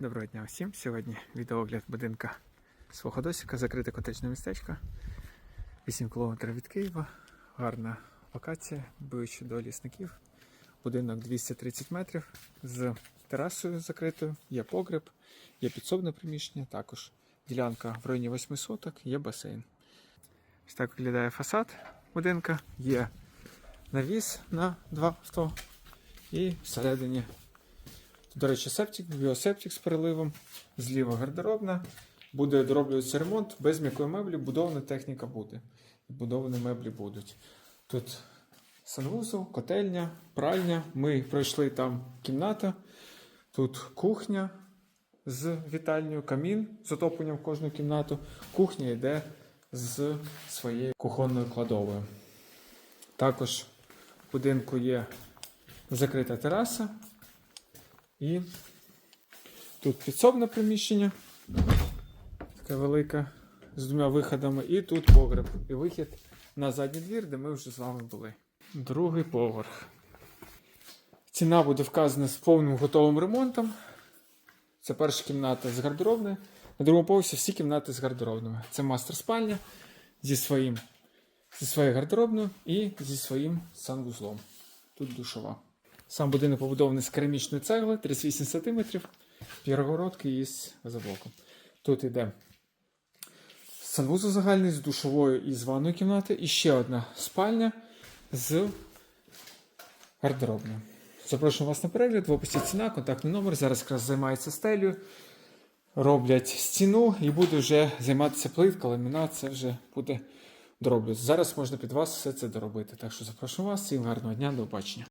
Доброго дня всім. Сьогодні відеоогляд будинка свого досіка, закрите котечне містечко. 8 км від Києва. Гарна локація, ближче до лісників. Будинок 230 метрів з терасою закритою, є погреб, є підсобне приміщення, також ділянка в районі 8 соток, є басейн. Ось так виглядає фасад будинка, є навіс на два авто і всередині до речі, септик, біосептик з переливом, зліва гардеробна. Буде дороблюватися ремонт, без м'якої меблі, будована техніка буде. Будовані меблі будуть. Тут санвузол, котельня, пральня. Ми пройшли там кімната. Тут кухня з вітальнею, камін з отопленням в кожну кімнату. Кухня йде з своєю кухонною кладовою. Також в будинку є закрита тераса. І тут підсобне приміщення, таке велике, з двома виходами, і тут погреб. І вихід на задній двір, де ми вже з вами були. Другий поверх. Ціна буде вказана з повним готовим ремонтом. Це перша кімната з гардеробною. На другому поверсі всі кімнати з гардеробними. Це мастер спальня зі своїм, зі своєю гардеробною і зі своїм санвузлом. Тут душова. Сам будинок побудований з керамічної цегли 38 см, перегородки із газоблоком. Тут йде санвузол загальний з душовою і з ванною кімнати. І ще одна спальня з гардеробною. Запрошую вас на перегляд, в описі ціна, контактний номер. Зараз якраз займається стелею, роблять стіну і буде вже займатися плитка, ламінат, це вже буде дороблювати. Зараз можна під вас все це доробити. Так що запрошую вас, всім гарного дня, до побачення.